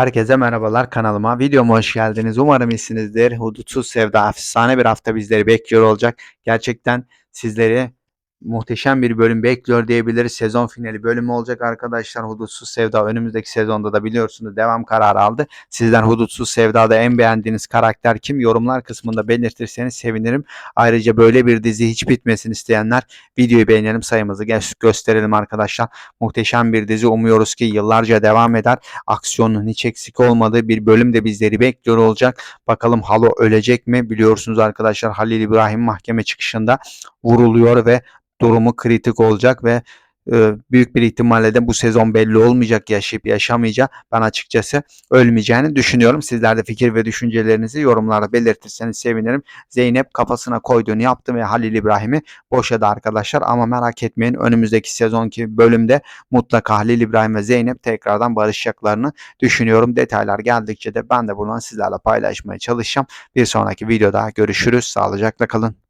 Herkese merhabalar kanalıma. Videoma hoş geldiniz. Umarım iyisinizdir. Hudutsuz Sevda efsane bir hafta bizleri bekliyor olacak. Gerçekten sizleri muhteşem bir bölüm bekliyor diyebiliriz. Sezon finali bölümü olacak arkadaşlar. Hudutsuz Sevda önümüzdeki sezonda da biliyorsunuz devam kararı aldı. Sizden Hudutsuz Sevda'da en beğendiğiniz karakter kim? Yorumlar kısmında belirtirseniz sevinirim. Ayrıca böyle bir dizi hiç bitmesin isteyenler videoyu beğenelim sayımızı gö- gösterelim arkadaşlar. Muhteşem bir dizi umuyoruz ki yıllarca devam eder aksiyonun hiç eksik olmadığı bir bölüm de bizleri bekliyor olacak. Bakalım Halo ölecek mi? Biliyorsunuz arkadaşlar Halil İbrahim mahkeme çıkışında vuruluyor ve durumu kritik olacak ve e, büyük bir ihtimalle de bu sezon belli olmayacak yaşayıp yaşamayacağı. Ben açıkçası ölmeyeceğini düşünüyorum. Sizler de fikir ve düşüncelerinizi yorumlarda belirtirseniz sevinirim. Zeynep kafasına koyduğunu yaptı ve Halil İbrahim'i boşadı arkadaşlar. Ama merak etmeyin önümüzdeki sezonki bölümde mutlaka Halil İbrahim ve Zeynep tekrardan barışacaklarını düşünüyorum. Detaylar geldikçe de ben de buradan sizlerle paylaşmaya çalışacağım. Bir sonraki videoda görüşürüz. Sağlıcakla kalın.